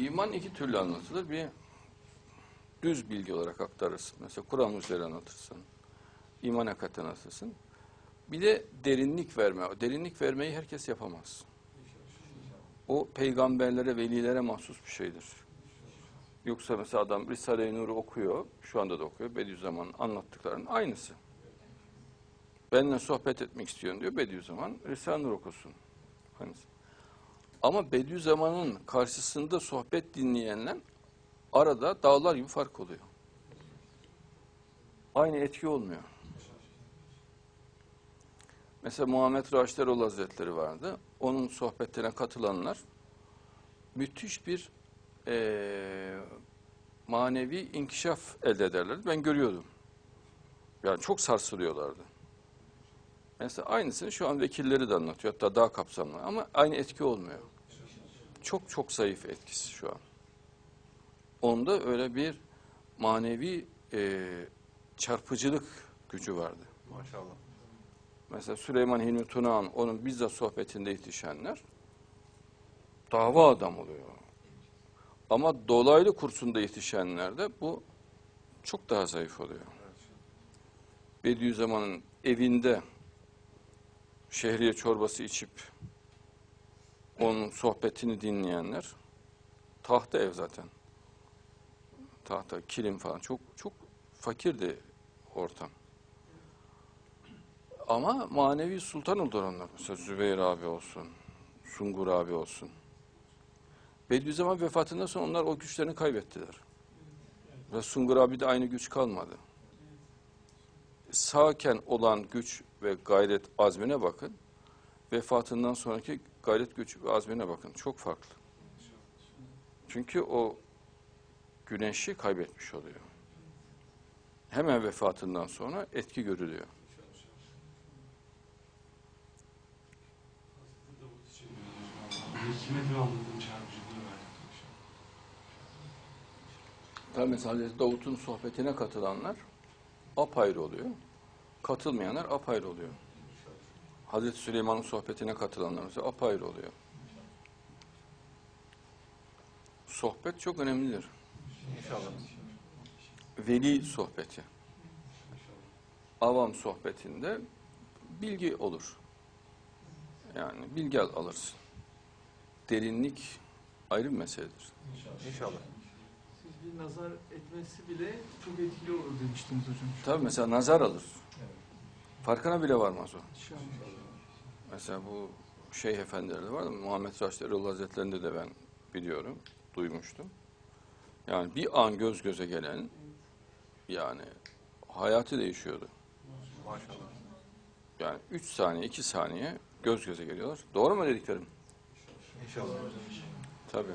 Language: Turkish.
İman iki türlü anlatılır. Bir düz bilgi olarak aktarırsın. Mesela Kur'an üzeri anlatırsın. İman hakikaten anlatırsın. Bir de derinlik verme. Derinlik vermeyi herkes yapamaz. O peygamberlere, velilere mahsus bir şeydir. Yoksa mesela adam Risale-i Nur'u okuyor, şu anda da okuyor. Bediüzzaman'ın anlattıklarının aynısı. Benimle sohbet etmek istiyorsun diyor Bediüzzaman. Risale-i Nur okusun. Aynısı. Ama Bediüzzaman'ın karşısında sohbet dinleyenler arada dağlar gibi fark oluyor. Aynı etki olmuyor. Mesela Muhammed Raşideroğlu Hazretleri vardı. Onun sohbetlerine katılanlar müthiş bir eee, manevi inkişaf elde ederlerdi. Ben görüyordum. Yani çok sarsılıyorlardı. Mesela aynısını şu an vekilleri de anlatıyor. Hatta daha kapsamlı ama aynı etki olmuyor. Çok çok zayıf etkisi şu an. Onda öyle bir manevi eee, çarpıcılık gücü vardı. Maşallah. Mesela Süleyman Hilmi Tunağan onun bizzat sohbetinde yetişenler dava adam oluyor. Ama dolaylı kursunda yetişenlerde bu çok daha zayıf oluyor. Bediüzzaman'ın evinde şehriye çorbası içip onun sohbetini dinleyenler tahta ev zaten. Tahta, kilim falan çok çok fakirdi ortam. Ama manevi sultan oldular onlar. Mesela Zübeyir abi olsun, Sungur abi olsun. Bediüzzaman vefatından sonra onlar o güçlerini kaybettiler. Ve Sungur abi de aynı güç kalmadı. Sağken olan güç ve gayret azmine bakın. Vefatından sonraki gayret güç ve azmine bakın. Çok farklı. Çünkü o güneşi kaybetmiş oluyor. Hemen vefatından sonra etki görülüyor. Hikmet ve Allah'ın çarpıcılığı. Tabii mesela Davut'un sohbetine katılanlar apayrı oluyor. Katılmayanlar apayrı oluyor. Hazreti Süleyman'ın sohbetine katılanlar mesela apayrı oluyor. Sohbet çok önemlidir. İnşallah. Veli sohbeti. Avam sohbetinde bilgi olur. Yani bilgi al- alırsın. Derinlik ayrı bir meseledir. İnşallah. Siz bir nazar etmesi bile çok etkili olur demiştiniz hocam. Tabii mesela nazar alır. Farkına bile varmaz o. İnşallah. Mesela bu şeyh efendilerde var da Muhammed Raşid Erol Hazretleri'nde de ben biliyorum, duymuştum. Yani bir an göz göze gelen yani hayatı değişiyordu. Maşallah. Yani üç saniye, iki saniye göz göze geliyorlar. Doğru mu dediklerim? İnşallah. Tabii.